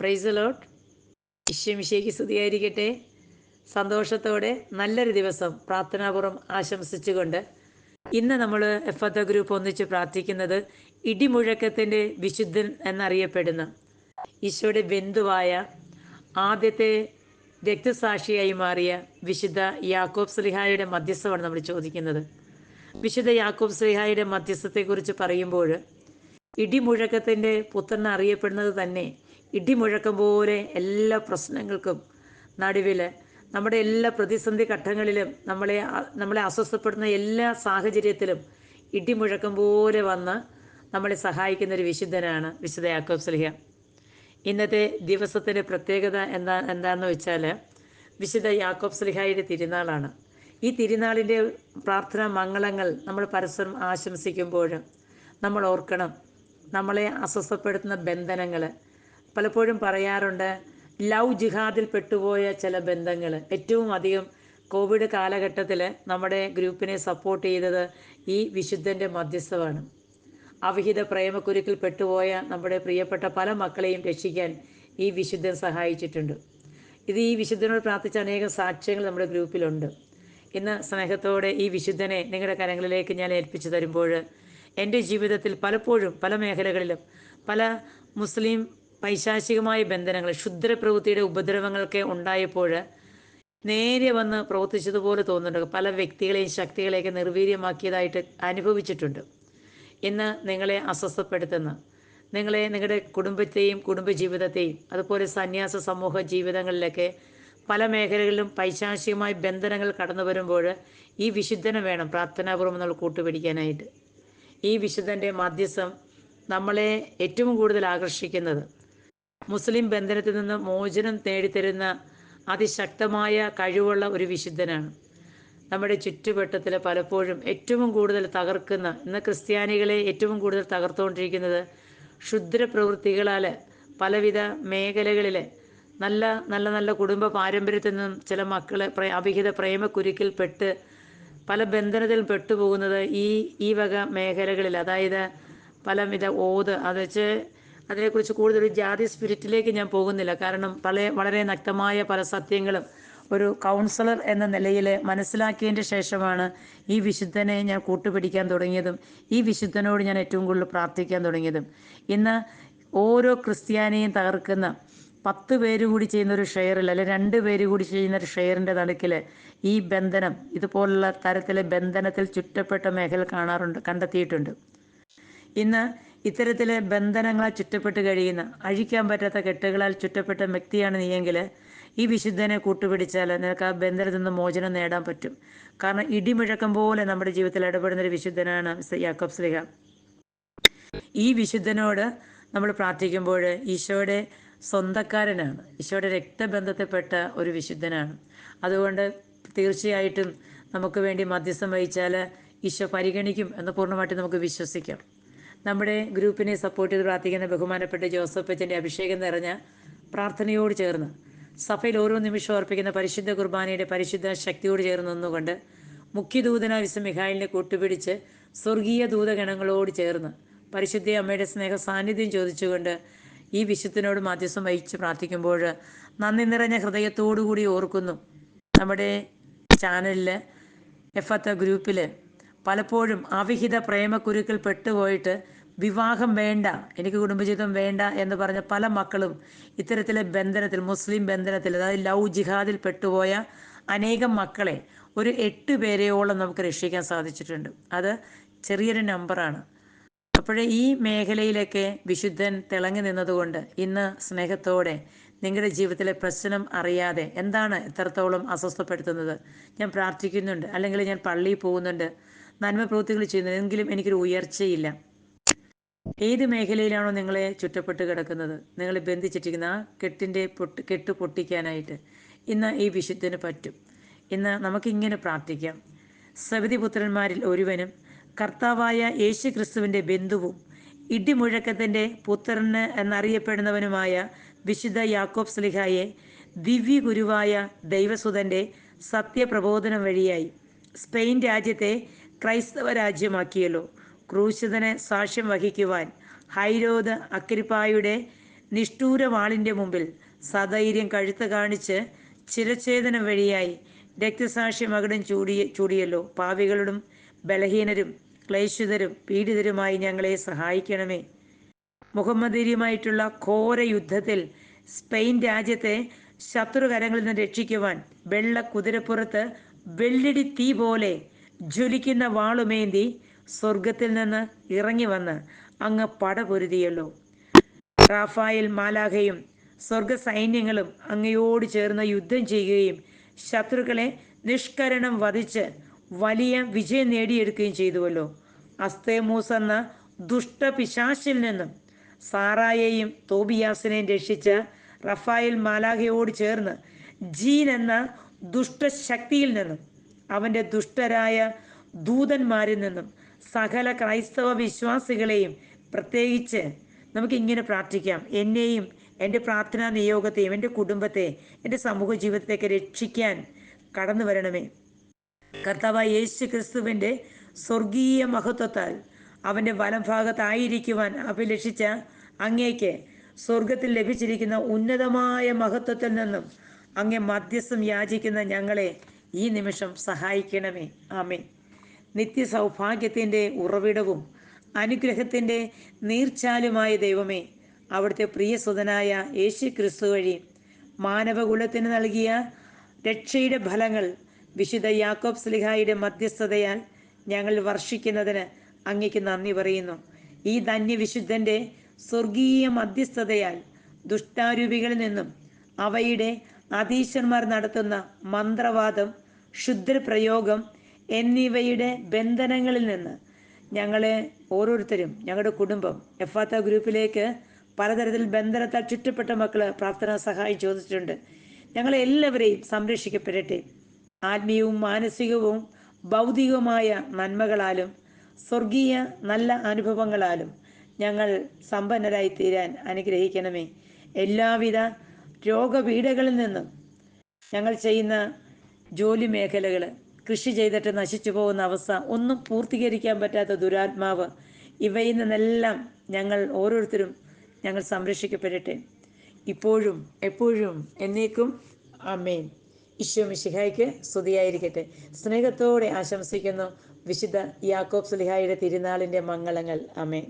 Price ലോട്ട് ഇഷ്യമിഷയ്ക്ക് സ്തുതിയായിരിക്കട്ടെ. സന്തോഷത്തോടെ നല്ലൊരു ദിവസം പ്രാർത്ഥനാപൂർവം ആശംസിച്ചുകൊണ്ട് ഇന്ന് നമ്മൾ എഫ് എത്ത ഗ്രൂപ്പ് ഒന്നിച്ച് പ്രാർത്ഥിക്കുന്നത് ഇടിമുഴക്കത്തിന്റെ വിശുദ്ധൻ എന്നറിയപ്പെടുന്ന ഈശോയുടെ ബന്ധുവായ ആദ്യത്തെ രക്തസാക്ഷിയായി മാറിയ വിശുദ്ധ യാക്കോബ് സ്ലിഹായുടെ മധ്യസ്ഥമാണ് നമ്മൾ ചോദിക്കുന്നത്. വിശുദ്ധ യാക്കോബ് സ്ലിഹായുടെ മധ്യസ്ഥത്തെക്കുറിച്ച് പറയുമ്പോൾ ഇടിമുഴക്കത്തിന്റെ പുത്രൻ അറിയപ്പെടുന്നത് തന്നെ ഇടിമുഴക്കം പോലെ എല്ലാ പ്രശ്നങ്ങൾക്കും നടുവിൽ നമ്മുടെ എല്ലാ പ്രതിസന്ധി ഘട്ടങ്ങളിലും നമ്മളെ നമ്മളെ അസ്വസ്ഥപ്പെടുന്ന എല്ലാ സാഹചര്യത്തിലും ഇടിമുഴക്കം പോലെ വന്ന് നമ്മളെ സഹായിക്കുന്ന ഒരു വിശുദ്ധനാണ് വിശുദ്ധ യാക്കോബ് സലിഹ. ഇന്നത്തെ ദിവസത്തിന്റെ പ്രത്യേകത എന്താ എന്താണെന്ന് വെച്ചാൽ വിശുദ്ധ യാക്കോബ് സ്ലിഹായുടെ തിരുനാളാണ്. ഈ തിരുനാളിന്റെ പ്രാർത്ഥന മംഗളങ്ങൾ നമ്മൾ പരസ്പരം ആശംസിക്കുമ്പോൾ നമ്മൾ ഓർക്കണം നമ്മളെ അസ്വസ്ഥപ്പെടുത്തുന്ന ബന്ധനങ്ങൾ പലപ്പോഴും പറയാറുണ്ട് ലവ് ജിഹാദിൽ പെട്ടുപോയ ചില ബന്ധങ്ങൾ ഏറ്റവും അധികം കോവിഡ് കാലഘട്ടത്തിൽ നമ്മുടെ ഗ്രൂപ്പിനെ സപ്പോർട്ട് ചെയ്തത് ഈ വിശുദ്ധന്റെ മധ്യസ്ഥമാണ് അവിഹിത പ്രേമക്കുരുക്കിൽ പെട്ടുപോയ നമ്മുടെ പ്രിയപ്പെട്ട പല മക്കളെയും രക്ഷിക്കാൻ ഈ വിശുദ്ധൻ സഹായിച്ചിട്ടുണ്ട്. ഇത് ഈ വിശുദ്ധനോട് പ്രാർത്ഥിച്ച അനേകം സാക്ഷ്യങ്ങൾ നമ്മുടെ ഗ്രൂപ്പിലുണ്ട്. ഇന്ന് സ്നേഹത്തോടെ ഈ വിശുദ്ധനെ നിങ്ങളുടെ കരങ്ങളിലേക്ക് ഞാൻ ഏൽപ്പിച്ചു തരുമ്പോൾ എന്റെ ജീവിതത്തിൽ പലപ്പോഴും പല മേഖലകളിലും പല മുസ്ലിം പൈശാചികമായ ബന്ധനങ്ങൾ ക്ഷുദ്രപ്രവൃത്തിയുടെ ഉപദ്രവങ്ങളൊക്കെ ഉണ്ടായപ്പോൾ നേരെ വന്ന് പ്രവർത്തിച്ചതുപോലെ തോന്നുന്നുണ്ട്. പല വ്യക്തികളെയും ശക്തികളെയൊക്കെ നിർവീര്യമാക്കിയതായിട്ട് അനുഭവിച്ചിട്ടുണ്ട്. ഇന്ന് നിങ്ങളെ അസ്വസ്ഥപ്പെടുത്തുന്ന. നിങ്ങളെ നിങ്ങളുടെ കുടുംബത്തെയും കുടുംബജീവിതത്തെയും അതുപോലെ സന്യാസ സമൂഹ ജീവിതങ്ങളിലൊക്കെ പല മേഖലകളിലും പൈശാചികമായ ബന്ധനങ്ങൾ കടന്നു വരുമ്പോൾ ഈ വിശുദ്ധനം വേണം പ്രാർത്ഥനാപൂർവം നമ്മൾ കൂട്ടുപിടിക്കാനായിട്ട്. ഈ വിശുദ്ധന്റെ മധ്യസ്ഥം നമ്മളെ ഏറ്റവും കൂടുതൽ ആകർഷിക്കുന്നത്. മുസ്ലിം ബന്ധനത്തിൽ നിന്ന് മോചനം നേടിത്തരുന്ന അതിശക്തമായ കഴിവുള്ള ഒരു വിശുദ്ധനാണ്. നമ്മുടെ ചുറ്റുവട്ടത്തിൽ പലപ്പോഴും ഏറ്റവും കൂടുതൽ തകർക്കുന്ന ഇന്ന് ക്രിസ്ത്യാനികളെ ഏറ്റവും കൂടുതൽ തകർത്തുകൊണ്ടിരിക്കുന്നത് ക്ഷുദ്ര പ്രവൃത്തികളാൽ പലവിധ മേഖലകളിൽ നല്ല നല്ല നല്ല കുടുംബ പാരമ്പര്യത്തിൽ നിന്നും ചില മക്കളെ അഭിഹിത പ്രേമക്കുരുക്കിൽ പെട്ട് പല ബന്ധനത്തിൽ പെട്ടുപോകുന്നത് ഈ ഈ വക മേഖലകളിൽ അതായത് പലവിധ ഓത് അത് വെച്ച് അതിനെക്കുറിച്ച് കൂടുതൽ ജാതി സ്പിരിറ്റിലേക്ക് ഞാൻ പോകുന്നില്ല. കാരണം പല വളരെ നക്തമായ പല സത്യങ്ങളും ഒരു കൗൺസിലർ എന്ന നിലയിൽ മനസ്സിലാക്കിയതിന്റെ ശേഷമാണ് ഈ വിശുദ്ധനെ ഞാൻ കൂട്ടുപിടിക്കാൻ തുടങ്ങിയതും ഈ വിശുദ്ധനോട് ഞാൻ ഏറ്റവും കൂടുതൽ പ്രാർത്ഥിക്കാൻ തുടങ്ങിയതും. ഇന്ന് ഓരോ ക്രിസ്ത്യാനിയും തകർക്കുന്ന പത്ത് പേര് കൂടി ചെയ്യുന്ന ഒരു ഷെയറിൽ അല്ലെ രണ്ട് പേര് കൂടി ചെയ്യുന്ന ഒരു ഷെയറിന്റെ നടുക്കിൽ ഈ ബന്ധനം ഇതുപോലുള്ള തരത്തിലെ ബന്ധനത്തിൽ ചുറ്റപ്പെട്ട മേഖല കാണാറുണ്ട് കണ്ടെത്തിയിട്ടുണ്ട്. ഇന്ന് ഇത്തരത്തിലെ ബന്ധനങ്ങളാൽ ചുറ്റപ്പെട്ട് കഴിയുന്ന അഴിക്കാൻ പറ്റാത്ത കെട്ടുകളാൽ ചുറ്റപ്പെട്ട വ്യക്തിയാണ് നീയെങ്കിൽ ഈ വിശുദ്ധനെ കൂട്ടുപിടിച്ചാൽ നിനക്ക് ആ ബന്ധനത്തിൽ നിന്ന് മോചനം നേടാൻ പറ്റും. കാരണം ഇടിമുഴക്കം പോലെ നമ്മുടെ ജീവിതത്തിൽ ഇടപെടുന്ന ഒരു വിശുദ്ധനാണ് യാക്കോബ് സ്ലിഹ. ഈ വിശുദ്ധനോട് നമ്മൾ പ്രാർത്ഥിക്കുമ്പോൾ ഈശോയുടെ സ്വന്തക്കാരനാണ്. ഈശോയുടെ രക്തബന്ധത്തിൽപ്പെട്ട ഒരു വിശുദ്ധനാണ്. അതുകൊണ്ട് തീർച്ചയായിട്ടും നമുക്ക് വേണ്ടി മധ്യസ്ഥം വഹിച്ചാൽ ഈശോ പരിഗണിക്കും എന്ന് പൂർണമായിട്ട് നമുക്ക് വിശ്വസിക്കാം. നമ്മുടെ ഗ്രൂപ്പിനെ സപ്പോർട്ട് ചെയ്ത് പ്രാർത്ഥിക്കുന്ന ബഹുമാനപ്പെട്ട ജോസഫ് അച്ഛന്റെ അഭിഷേകം നിറഞ്ഞ പ്രാർത്ഥനയോട് ചേർന്ന് സഭയിൽ ഓരോ നിമിഷവും അർപ്പിക്കുന്ന പരിശുദ്ധ കുർബാനയുടെ പരിശുദ്ധ ശക്തിയോട് ചേർന്ന് നിന്നുകൊണ്ട് മുഖ്യദൂതന വിശ്വ മിഖായിലിനെ കൂട്ടുപിടിച്ച് സ്വർഗീയ ദൂതഗണങ്ങളോട് ചേർന്ന് പരിശുദ്ധ അമ്മയുടെ സ്നേഹ സാന്നിധ്യം ചോദിച്ചുകൊണ്ട് ഈ വിശുദ്ധനോട് മാധ്യസ്ഥം വഹിച്ച് പ്രാർത്ഥിക്കുമ്പോൾ നന്ദി നിറഞ്ഞ ഹൃദയത്തോടുകൂടി ഓർക്കുന്നു. നമ്മുടെ ചാനലിൽ എഫ് എത്ത ഗ്രൂപ്പിൽ പലപ്പോഴും അവിഹിത പ്രേമക്കുരുക്കിൽ പെട്ടുപോയിട്ട് വിവാഹം വേണ്ട എനിക്ക് കുടുംബജീവിതം വേണ്ട എന്ന് പറഞ്ഞ പല മക്കളും ഇത്തരത്തിലെ ബന്ധനത്തിൽ മുസ്ലിം ബന്ധനത്തിൽ അതായത് ലവ് ജിഹാദിൽ പെട്ടുപോയ അനേകം മക്കളെ ഒരു എട്ട് പേരെയോളം നമുക്ക് രക്ഷിക്കാൻ സാധിച്ചിട്ടുണ്ട്. അത് ചെറിയൊരു നമ്പറാണ് അപ്പോഴേ ഈ മേഖലയിലൊക്കെ വിശുദ്ധൻ തിളങ്ങി നിന്നതുകൊണ്ട് ഇന്ന് സ്നേഹത്തോടെ നിങ്ങളുടെ ജീവിതത്തിലെ പ്രശ്നം അറിയാതെ എന്താണ് എത്രത്തോളം അസ്വസ്ഥപ്പെടുത്തുന്നത്? ഞാൻ പ്രാർത്ഥിക്കുന്നുണ്ട്. അല്ലെങ്കിൽ ഞാൻ പള്ളിയിൽ പോകുന്നുണ്ട്. നന്മ പ്രവൃത്തികൾ ചെയ്യുന്നു എങ്കിലും എനിക്കൊരു ഉയർച്ചയില്ല. ഏത് മേഖലയിലാണോ നിങ്ങളെ ചുറ്റപ്പെട്ട് കിടക്കുന്നത്? നിങ്ങളെ ബന്ധിച്ചിട്ടിരിക്കുന്ന ആ കെട്ടിന്റെ പൊട്ട് കെട്ട് പൊട്ടിക്കാനായിട്ട് ഇന്ന് ഈ വിശുദ്ധന് പറ്റും. ഇന്ന് നമുക്കിങ്ങനെ പ്രാർത്ഥിക്കാം. സവിതി പുത്രന്മാരിൽ ഒരുവനും കർത്താവായ യേശു ക്രിസ്തുവിന്റെ ബന്ധുവും ഇടിമുഴക്കത്തിന്റെ പുത്രന് എന്നറിയപ്പെടുന്നവനുമായ വിശുദ്ധ യാക്കോബ് സ്ലിഹായെ ദിവ്യ ഗുരുവായ ദൈവസുതന്റെ സത്യപ്രബോധനം വഴിയായി സ്പെയിൻ രാജ്യത്തെ ക്രൈസ്തവ രാജ്യമാക്കിയല്ലോ. ക്രൂശിതനെ സാക്ഷ്യം വഹിക്കുവാൻ ഹൈരോദ് അക്രിപ്പായുടെ നിഷ്ഠൂരവാളിന്റെ മുമ്പിൽ സധൈര്യം കഴുത്ത് കാണിച്ച് ചിരച്ഛേദനം വഴിയായി രക്തസാക്ഷി മകടം ചൂടിയ ചൂടിയല്ലോ. പാവികളും ബലഹീനരും ക്ലേശിതരും പീഡിതരുമായി ഞങ്ങളെ സഹായിക്കണമേ. മുഹമ്മദീരിയുമായിട്ടുള്ള ഘോര യുദ്ധത്തിൽ സ്പെയിൻ രാജ്യത്തെ ശത്രുകരങ്ങളിൽ നിന്ന് രക്ഷിക്കുവാൻ വെള്ള കുതിരപ്പുറത്ത് വെള്ളിടി തീ പോലെ ജ്വലിക്കുന്ന വാളുമേന്തി സ്വർഗത്തിൽ നിന്ന് ഇറങ്ങി വന്ന് അങ്ങ് പടപൊരുതിയല്ലോ റാഫായിൽ മാലാഖയും സ്വർഗ സൈന്യങ്ങളും അങ്ങയോട് ചേർന്ന് യുദ്ധം ചെയ്യുകയും ശത്രുക്കളെ നിഷ്കരണം വധിച്ച് വലിയ വിജയം നേടിയെടുക്കുകയും ചെയ്തുവല്ലോ. അസ്തേമൂസ് എന്ന ദുഷ്ടപിശാശിൽ നിന്നും സാറായെയും തോബിയാസിനെയും രക്ഷിച്ച റഫായിൽ മാലാഖയോട് ചേർന്ന് ജീൻ എന്ന ദുഷ്ടശക്തിയിൽ നിന്നും അവന്റെ ദുഷ്ടരായ ദൂതന്മാരിൽ നിന്നും സകല ക്രൈസ്തവ വിശ്വാസികളെയും പ്രത്യേകിച്ച് നമുക്ക് ഇങ്ങനെ പ്രാർത്ഥിക്കാം. എന്നെയും എന്റെ പ്രാർത്ഥനാ നിയോഗത്തെയും എന്റെ കുടുംബത്തെ എന്റെ സമൂഹ ജീവിതത്തേക്ക് രക്ഷിക്കാൻ കടന്നു വരണമേ കർത്താവ് യേശു ക്രിസ്തുവിന്റെ സ്വർഗീയ മഹത്വത്താൽ അവന്റെ വലം ഭാഗത്തായിരിക്കുവാൻ അഭിലഷിച്ച അങ്ങേക്ക് സ്വർഗത്തിൽ ലഭിച്ചിരിക്കുന്ന ഉന്നതമായ മഹത്വത്തിൽ നിന്നും അങ്ങേ മധ്യസ്ഥം യാചിക്കുന്ന ഞങ്ങളെ ഈ നിമിഷം സഹായിക്കണമേ. ആമേ നിത്യസൗഭാഗ്യത്തിന്റെ ഉറവിടവും അനുഗ്രഹത്തിന്റെ നീർച്ചാലുമായ ദൈവമേ അവിടുത്തെ പ്രിയസുതനായ യേശു ക്രിസ്തു വഴി മാനവകുലത്തിന് നൽകിയ രക്ഷയുടെ ഫലങ്ങൾ വിശുദ്ധ യാക്കോബ് സ്ലിഹായുടെ മധ്യസ്ഥതയാൽ ഞങ്ങൾ വർഷിക്കുന്നതിന് അങ്ങയ്ക്ക് നന്ദി പറയുന്നു. ഈ ധന്യവിശുദ്ധന്റെ സ്വർഗീയ മധ്യസ്ഥതയാൽ ദുഷ്ടാരൂപികളിൽ നിന്നും അവയുടെ അതീശന്മാർ നടത്തുന്ന മന്ത്രവാദം ക്ഷുദ്രപ്രയോഗം എന്നിവയുടെ ബന്ധനങ്ങളിൽ നിന്ന് ഞങ്ങളെ ഓരോരുത്തരും ഞങ്ങളുടെ കുടുംബം എഫാത്ത ഗ്രൂപ്പിലേക്ക് പലതരത്തിൽ ബന്ധനത്താൽ ചുറ്റപ്പെട്ട മക്കൾ പ്രാർത്ഥന സഹായം ചോദിച്ചിട്ടുണ്ട്. ഞങ്ങളെല്ലാവരെയും സംരക്ഷിക്കപ്പെടട്ടെ. ആത്മീയവും മാനസികവും ഭൗതികവുമായ നന്മകളാലും സ്വർഗീയ നല്ല അനുഭവങ്ങളാലും ഞങ്ങൾ സമ്പന്നരായി തീരാൻ അനുഗ്രഹിക്കണമേ. എല്ലാവിധ രോഗപീഠകളിൽ നിന്നും ഞങ്ങൾ ചെയ്യുന്ന ജോലി മേഖലകൾ കൃഷി ചെയ്തിട്ട് നശിച്ചു പോകുന്ന അവസ്ഥ ഒന്നും പൂർത്തീകരിക്കാൻ പറ്റാത്ത ദുരാത്മാവ് ഇവയിൽ നിന്നെല്ലാം ഞങ്ങൾ ഓരോരുത്തരും ഞങ്ങൾ സംരക്ഷിക്കപ്പെടട്ടെ. ഇപ്പോഴും എപ്പോഴും എന്നേക്കും അമ്മേൻ ഈശോ മിശിഹായ്ക്ക് സ്തുതിയായിരിക്കട്ടെ. സ്നേഹത്തോടെ ആശംസിക്കുന്നു വിശുദ്ധ യാക്കോബ് സുലിഹായുടെ തിരുനാളിന്റെ മംഗളങ്ങൾ. അമേൻ